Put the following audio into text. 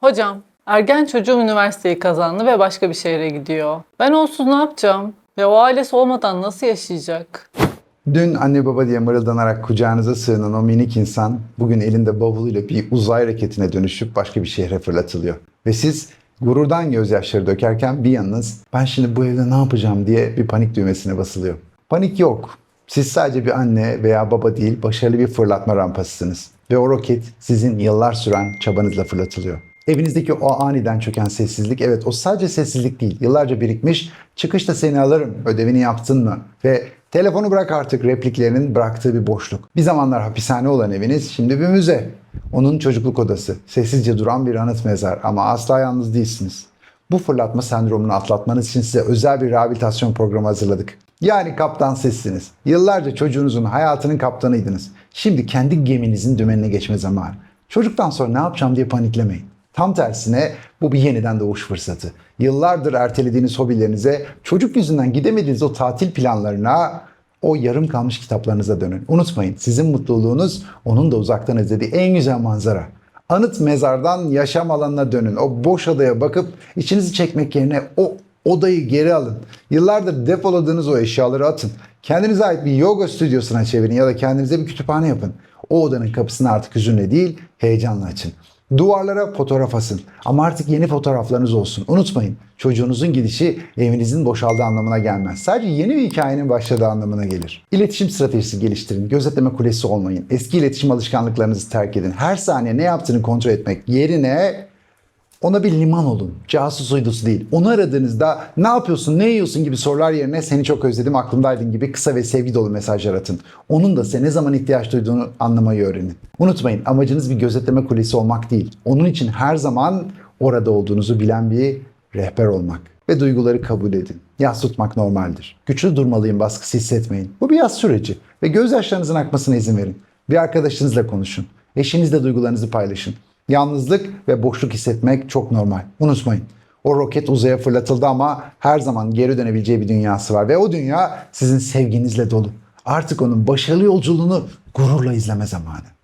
Hocam, ergen çocuğum üniversiteyi kazandı ve başka bir şehre gidiyor. Ben onsuz ne yapacağım? Ve o ailesi olmadan nasıl yaşayacak? Dün anne baba diye mırıldanarak kucağınıza sığınan o minik insan bugün elinde bavuluyla bir uzay raketine dönüşüp başka bir şehre fırlatılıyor. Ve siz gururdan gözyaşları dökerken bir yanınız ben şimdi bu evde ne yapacağım diye bir panik düğmesine basılıyor. Panik yok. Siz sadece bir anne veya baba değil başarılı bir fırlatma rampasısınız. Ve o roket sizin yıllar süren çabanızla fırlatılıyor. Evinizdeki o aniden çöken sessizlik evet o sadece sessizlik değil. Yıllarca birikmiş çıkışta seni alırım ödevini yaptın mı? Ve telefonu bırak artık repliklerinin bıraktığı bir boşluk. Bir zamanlar hapishane olan eviniz şimdi bir müze. Onun çocukluk odası. Sessizce duran bir anıt mezar ama asla yalnız değilsiniz. Bu fırlatma sendromunu atlatmanız için size özel bir rehabilitasyon programı hazırladık. Yani kaptan sizsiniz. Yıllarca çocuğunuzun hayatının kaptanıydınız. Şimdi kendi geminizin dümenine geçme zamanı. Çocuktan sonra ne yapacağım diye paniklemeyin. Tam tersine bu bir yeniden doğuş fırsatı. Yıllardır ertelediğiniz hobilerinize, çocuk yüzünden gidemediğiniz o tatil planlarına, o yarım kalmış kitaplarınıza dönün. Unutmayın sizin mutluluğunuz onun da uzaktan izlediği en güzel manzara. Anıt mezardan yaşam alanına dönün. O boş odaya bakıp içinizi çekmek yerine o odayı geri alın. Yıllardır depoladığınız o eşyaları atın. Kendinize ait bir yoga stüdyosuna çevirin ya da kendinize bir kütüphane yapın. O odanın kapısını artık hüzünle değil heyecanla açın. Duvarlara fotoğraf asın ama artık yeni fotoğraflarınız olsun. Unutmayın çocuğunuzun gidişi evinizin boşaldığı anlamına gelmez. Sadece yeni bir hikayenin başladığı anlamına gelir. İletişim stratejisi geliştirin. Gözetleme kulesi olmayın. Eski iletişim alışkanlıklarınızı terk edin. Her saniye ne yaptığını kontrol etmek yerine ona bir liman olun. Casus uydusu değil. Onu aradığınızda ne yapıyorsun, ne yiyorsun gibi sorular yerine seni çok özledim, aklımdaydın gibi kısa ve sevgi dolu mesajlar atın. Onun da size ne zaman ihtiyaç duyduğunu anlamayı öğrenin. Unutmayın amacınız bir gözetleme kulesi olmak değil. Onun için her zaman orada olduğunuzu bilen bir rehber olmak. Ve duyguları kabul edin. Yas tutmak normaldir. Güçlü durmalıyım baskısı hissetmeyin. Bu bir yaz süreci. Ve gözyaşlarınızın akmasına izin verin. Bir arkadaşınızla konuşun. Eşinizle duygularınızı paylaşın. Yalnızlık ve boşluk hissetmek çok normal. Unutmayın. O roket uzaya fırlatıldı ama her zaman geri dönebileceği bir dünyası var. Ve o dünya sizin sevginizle dolu. Artık onun başarılı yolculuğunu gururla izleme zamanı.